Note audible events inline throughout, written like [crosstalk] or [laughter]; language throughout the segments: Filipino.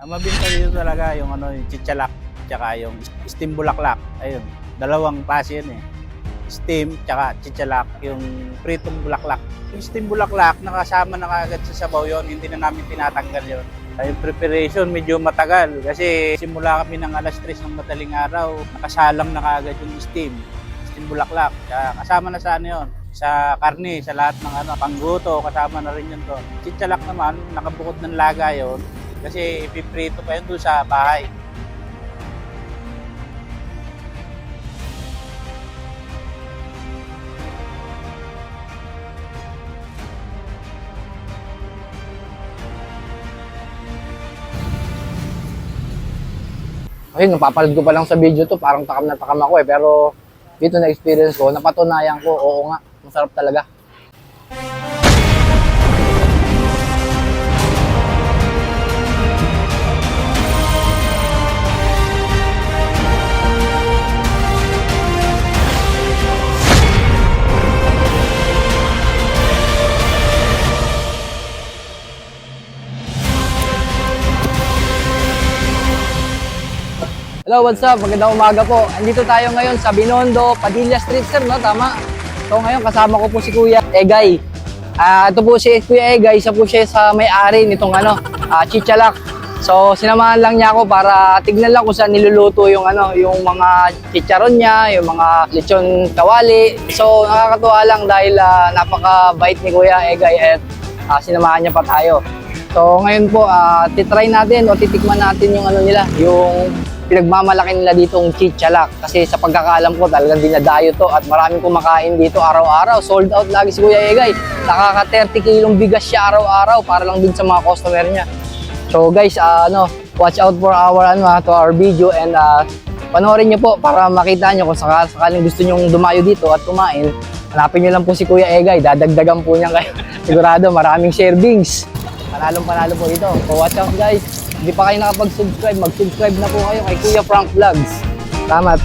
Ang mabinta dito talaga yung ano, yung chichalak tsaka yung steam bulaklak. Ayun, dalawang klase yun eh. Steam tsaka chichalak, yung pritong bulaklak. Yung steam bulaklak, nakasama na kagad sa sabaw yon hindi na namin tinatanggal yon. Yung preparation medyo matagal kasi simula kami ng alas 3 ng madaling araw, nakasalang na kagad yung steam, steam bulaklak. Kasama na sa ano yun, sa karne, sa lahat ng ano, pangguto, kasama na rin yun doon. Chichalak naman, nakabukod ng laga yon kasi ipiprito pa yun doon sa bahay. Ayun, napapanood ko pa lang sa video to, parang takam na takam ako eh. Pero dito na experience ko, napatunayan ko, oo nga, masarap talaga. Hello, what's up? Magandang umaga po. Andito tayo ngayon sa Binondo, Padilla Street, sir, no? Tama. So ngayon, kasama ko po si Kuya Egay. Ah, ito po si Kuya Egay, isa po siya sa may-ari nitong ano, ah, Chichalak. So, sinamahan lang niya ako para tignan lang kung saan niluluto yung ano, yung mga chicharon niya, yung mga lechon kawali. So, nakakatuwa lang dahil ah, napaka-bait ni Kuya Egay at ah, sinamahan niya pa tayo. So, ngayon po, ah, titry natin o titikman natin yung ano nila, yung pinagmamalaki nila ditong chichalak kasi sa pagkakaalam ko talagang dinadayo to at maraming kumakain dito araw-araw. Sold out lagi si Kuya Egay. Nakaka 30 kilong bigas siya araw-araw para lang din sa mga customer niya. So guys, ah, ano, watch out for our ano ah, to our video and ah, panoorin niyo po para makita niyo kung saka, sakaling gusto niyo dumayo dito at kumain. Hanapin niyo lang po si Kuya Egay, dadagdagan po niya kayo. [laughs] Sigurado maraming servings. Panalong panalo po ito. So watch out guys. Hindi pa kayo nakapag-subscribe, mag-subscribe na po kayo kay Kuya Frank Vlogs. Salamat.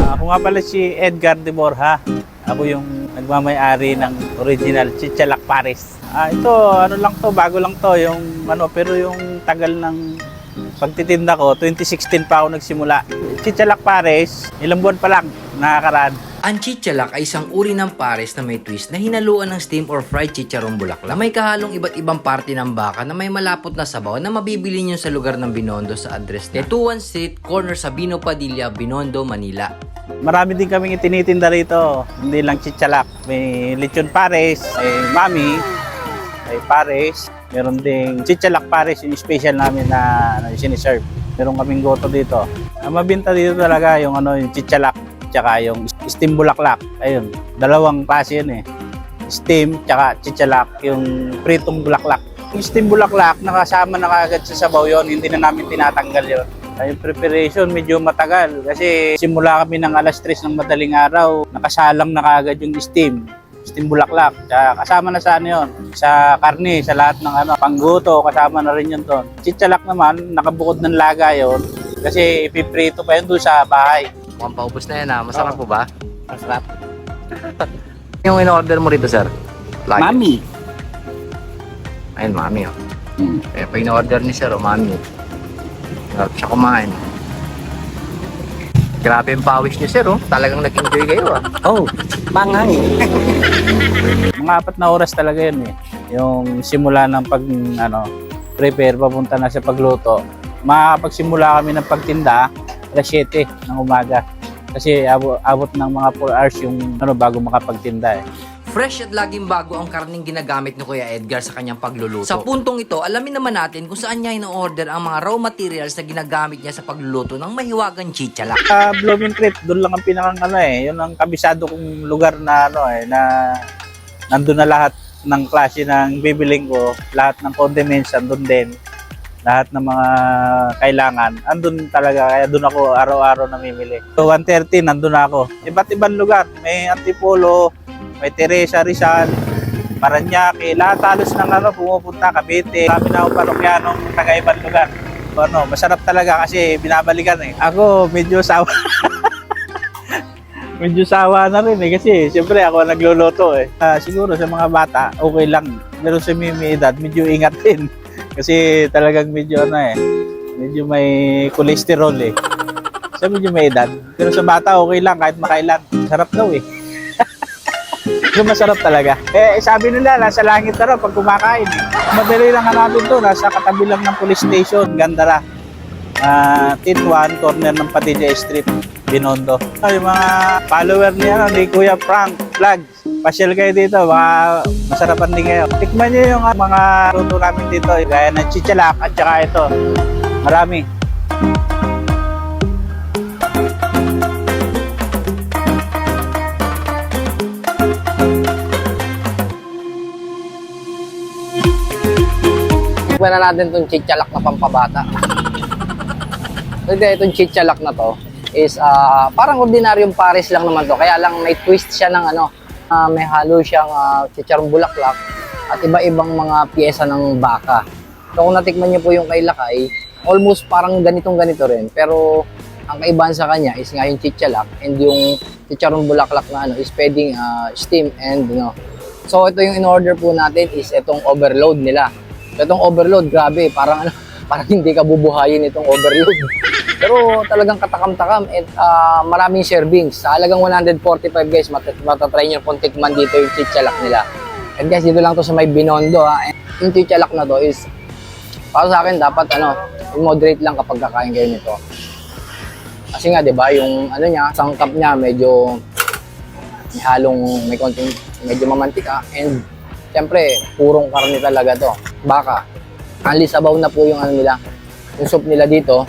Ah, ako nga pala si Edgar de Borja. Ako yung nagmamay-ari ng original Chichalak Paris. Ah, ito, ano lang to, bago lang to, yung ano, pero yung tagal ng pagtitinda ko, 2016 pa ako nagsimula. Chichalak Paris, ilang buwan pa lang, nakakaraan. Ang chichalak ay isang uri ng pares na may twist na hinaluan ng steam or fried chicharong bulaklak. May kahalong iba't ibang parte ng baka na may malapot na sabaw na mabibili nyo sa lugar ng Binondo sa address na 21 Street, corner Sabino Padilla, Binondo, Manila. Marami din kaming itinitinda rito. Hindi lang chichalak. May lechon pares, may mami, may pares. Meron ding chichalak pares, yung special namin na ano, yung siniserve. Meron kaming goto dito. Ang mabinta dito talaga yung ano yung chichalak tsaka yung steam bulaklak. Ayun, dalawang klase yun eh. Steam tsaka chichalak, yung pritong bulaklak. Yung steam bulaklak, nakasama na kagad sa sabaw yon hindi na namin tinatanggal yon Yung preparation medyo matagal kasi simula kami ng alas 3 ng madaling araw, nakasalang na kagad yung steam. Steam bulaklak. Tsaka kasama na sa ano yun, sa karne, sa lahat ng ano, pangguto, kasama na rin yun doon. Chichalak naman, nakabukod ng laga yon kasi ipiprito pa yun doon sa bahay. Mukhang paubos na yan ha. Masarap po ba? Masarap. [laughs] Yung in-order mo rito, sir? Lagi. Mami. Ayun, mami oh. Eh, pa in-order ni sir, oh, mami. Sarap siya kumain. Grabe yung pawis niyo, sir, oh. Talagang nag-enjoy kayo, ah. Oh, manghang. [laughs] Mga apat na oras talaga yun eh. Yung simula ng pag, ano, prepare, papunta na sa pagluto. Makakapagsimula kami ng pagtinda, alas 7 ng umaga. Kasi abot, abot ng mga 4 hours yung ano, bago makapagtinda eh. Fresh at laging bago ang karning ginagamit ni Kuya Edgar sa kanyang pagluluto. Sa puntong ito, alamin naman natin kung saan niya in-order ang mga raw materials na ginagamit niya sa pagluluto ng mahiwagang chichalak. Sa Blooming Creek, doon lang ang pinakang ano eh, yun ang kabisado kong lugar na ano eh, na nandun na lahat ng klase ng bibiling ko, lahat ng condiments andun din, lahat ng mga kailangan, andun talaga, kaya doon ako araw-araw namimili. So 1.30, nandun na ako. Iba't ibang lugar, may Antipolo, may Teresa Rizal, Paranaque, lahat halos ng ano, pumupunta, Cavite. Sabi na ako parokyanong taga ibang lugar. So, ano, masarap talaga kasi binabalikan eh. Ako medyo sawa. [laughs] medyo sawa na rin eh kasi siyempre ako nagluluto eh. Ah, siguro sa mga bata, okay lang. Pero sa may edad, medyo ingat din. Kasi talagang medyo ano eh, Medyo may cholesterol eh. So medyo may edad. Pero sa bata okay lang kahit makailan. Sarap daw eh. [laughs] Pero masarap talaga. Eh sabi nila nasa langit na raw pag kumakain. Madali lang hanapin to. Nasa katabi lang ng police station. Gandara. Ah, Titwan, corner ng Padilla Street, Binondo. Yung mga follower niya, ni Kuya Frank Vlog. Pasyal kayo dito, baka masarapan din kayo. Tikman niyo yung ah, mga luto namin dito, eh, gaya ng chichalak at saka ito. Marami. Tikman na natin itong chichalak na pampabata. Kasi itong chichalak na to is ah, parang ordinaryong pares lang naman to. Kaya lang may twist siya ng ano, ah, may halo siyang uh, chicharong bulaklak at iba-ibang mga pyesa ng baka. So kung natikman niyo po yung kay Lakay, almost parang ganitong ganito rin. Pero ang kaibahan sa kanya is nga yung chichalak and yung chicharong bulaklak na ano is pwedeng ah, steam and ano. So ito yung in-order po natin is itong overload nila. Itong overload, grabe, parang ano, parang hindi ka bubuhayin itong overload. [laughs] Pero talagang katakam-takam at ah, maraming servings. Sa halagang 145 guys, mat matatry nyo pong tikman dito yung chichalak nila. And guys, dito lang to sa may Binondo ha. And yung chichalak na to is, para sa akin dapat ano, moderate lang kapag kakain kayo nito. Kasi nga, di ba, yung ano niya, sangkap niya medyo may halong, may konting, medyo mamantika. And, syempre, purong karne talaga to. Baka. Only sabaw na po yung ano nila, yung soup nila dito.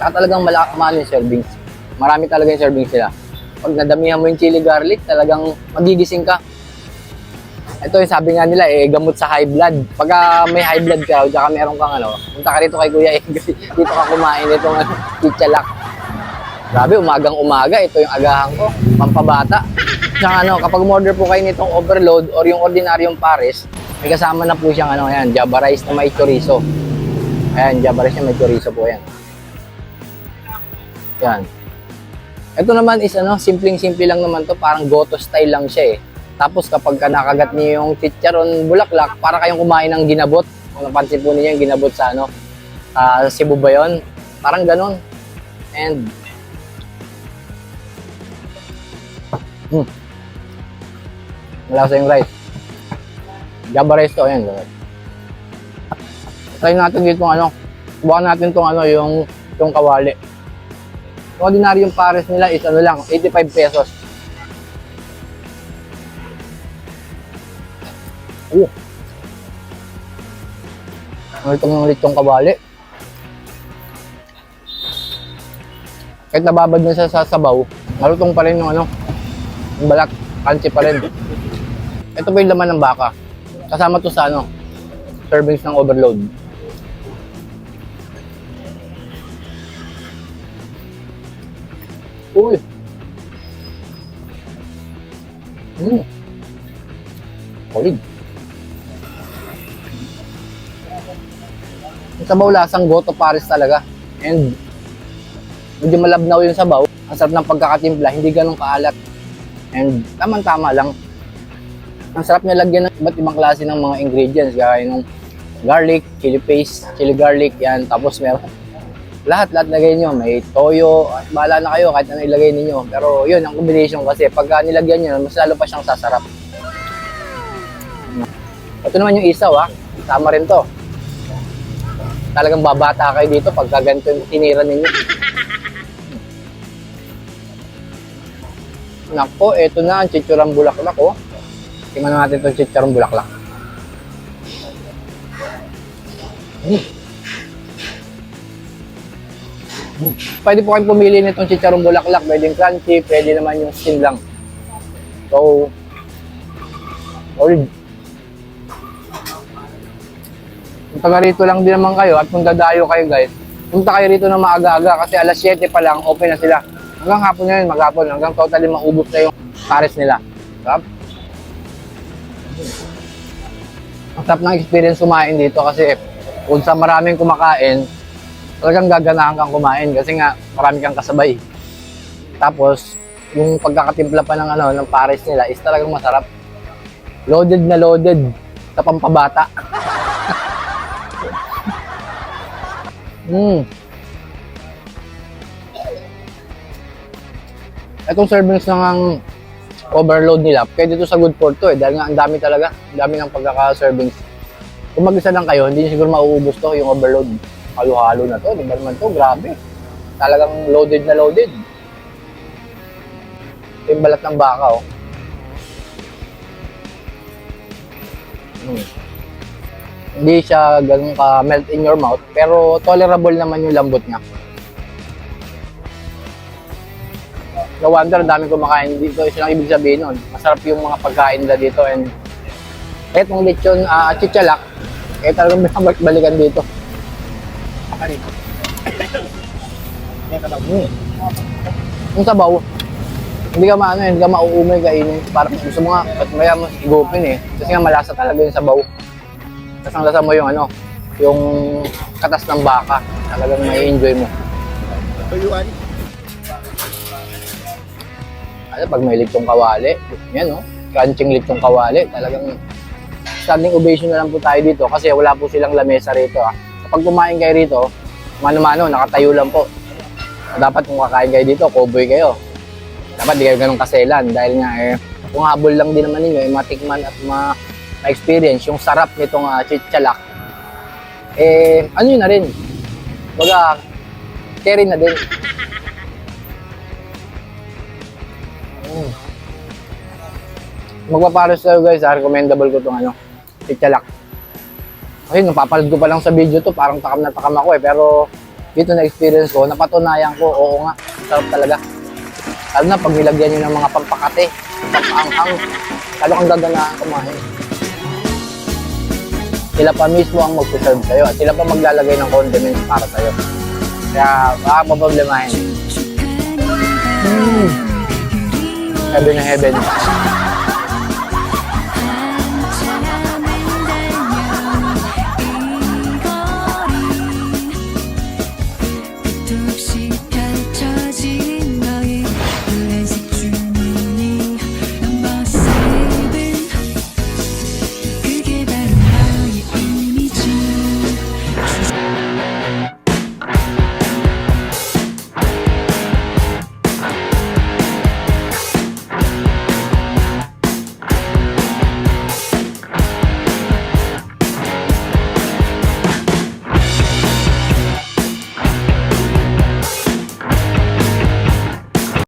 Saka talagang mala mahal yung servings. Marami talaga yung servings nila. Pag nadamihan mo yung chili garlic, talagang magigising ka. Ito yung sabi nga nila, eh, gamot sa high blood. Pagka may high blood ka, tsaka meron kang ano, punta ka rito kay Kuya eh, [laughs] dito ka kumain itong ano, chichalak. Grabe, umagang umaga, ito yung agahan ko, pampabata. Tsaka ano, kapag order po kayo nitong overload or yung ordinaryong pares, may kasama na po siyang ano, yan, java rice na may chorizo. Ayan, java rice na may chorizo po yan. Yan. Ito naman is ano, simpleng-simple lang naman to, parang goto style lang siya eh. Tapos kapag ka nakagat niyo yung chicharon bulaklak, para kayong kumain ng ginabot. Kung napansin po niyo yung ginabot sa ano, ah, Cebu ba yun? Parang ganon. And, hmm. Malasa yung rice. Java rice to, ayan. ganun. Try natin dito ano, subukan natin tong ano, yung, yung kawali. Yung ordinaryong pares nila is ano lang, 85 pesos. Ano itong ng litong kabali? Kahit nababad na siya sa sabaw, malutong pa rin yung ano, yung balat, kansi pa rin. Ito pa yung laman ng baka. Kasama to sa ano, servings ng overload. Uy! Mm. Solid. Yung sabaw lasang goto pares talaga. And medyo malabnaw yung sabaw. Ang sarap ng pagkakatimpla, hindi ganun kaalat. And tamang-tama lang. Ang sarap niya lagyan ng iba't ibang klase ng mga ingredients. Gaya ng garlic, chili paste, chili garlic, yan. Tapos meron lahat-lahat lagay nyo. May toyo, at bahala na kayo kahit ano ilagay ninyo. Pero yun, ang combination kasi pagka nilagyan nyo, mas lalo pa siyang sasarap. Ito naman yung isaw ha. Tama rin to. Talagang babata kayo dito pagka ganito yung tinira ninyo. Nako, eto na ang chichurang bulaklak oh. Tingnan natin itong chichurang bulaklak. Mm. Pwede po kayong pumili nitong chicharong bulaklak. Pwedeng crunchy, pwede naman yung steam lang. So, solid. Kung taga rito lang din naman kayo at kung dadayo kayo guys, punta kayo rito ng maaga-aga kasi alas 7 pa lang open na sila. Hanggang hapon na yun, maghapon. Hanggang totally maubos na yung pares nila. Sarap. Ang sarap ng experience kumain dito kasi kung sa maraming kumakain, talagang gaganahan kang kumain kasi nga marami kang kasabay. Tapos, yung pagkakatimpla pa ng ano ng pares nila is talagang masarap. Loaded na loaded sa pampabata. [laughs] Mm. Itong servings ng overload nila, pwede to sa good for to eh. Dahil nga ang dami talaga. Ang dami ng pagkaka-servings. Kung mag-isa lang kayo, hindi nyo siguro mauubos to yung overload. Halo-halo na to. Di ba naman to? Grabe. Talagang loaded na loaded. Yung balat ng baka oh. Mm. Hindi siya ganun ka melt in your mouth, pero tolerable naman yung lambot niya. No wonder, ang dami kumakain dito. Isa lang ibig sabihin nun. Masarap yung mga pagkain nila dito and etong lechon uh, chichalak, eh talagang [laughs] balikan dito. Mm. Yung sabaw, hindi ka maano, hindi ka mauumay kainin. Parang gusto mo nga, at maya mo igupin eh. Kasi nga malasa talaga yung sabaw. Tapos ang lasa mo yung ano, yung katas ng baka. Talagang may enjoy mo. Tuyuan. Ano, pag may lechong kawali, yan no, crunching lechong kawali, talagang standing ovation na lang po tayo dito kasi wala po silang lamesa rito ah. Kapag kumain kayo rito, mano-mano, nakatayo lang po. Dapat kung kakain kayo dito, cowboy kayo. Dapat di kayo ganun kaselan dahil nga eh, kung habol lang din naman ninyo, eh, matikman at ma- ma-experience yung sarap nitong uh, chichalak. Eh, ano yun na rin? Baga, carry na din. Mm. Magpaparos tayo guys, ah, recommendable ko itong ano, chichalak. Kasi napapanood ko pa lang sa video to, parang takam na takam ako eh, pero dito na experience ko, napatunayan ko, oo nga, sarap talaga. Lalo na pag nilagyan nyo ng mga pampakate, pampaanghang, lalo kang gaganaan kumain. Sila pa mismo ang mag-serve sa'yo at sila pa maglalagay ng condiments para sa'yo. Kaya baka maproblemahin. Mm. Heaven na heaven.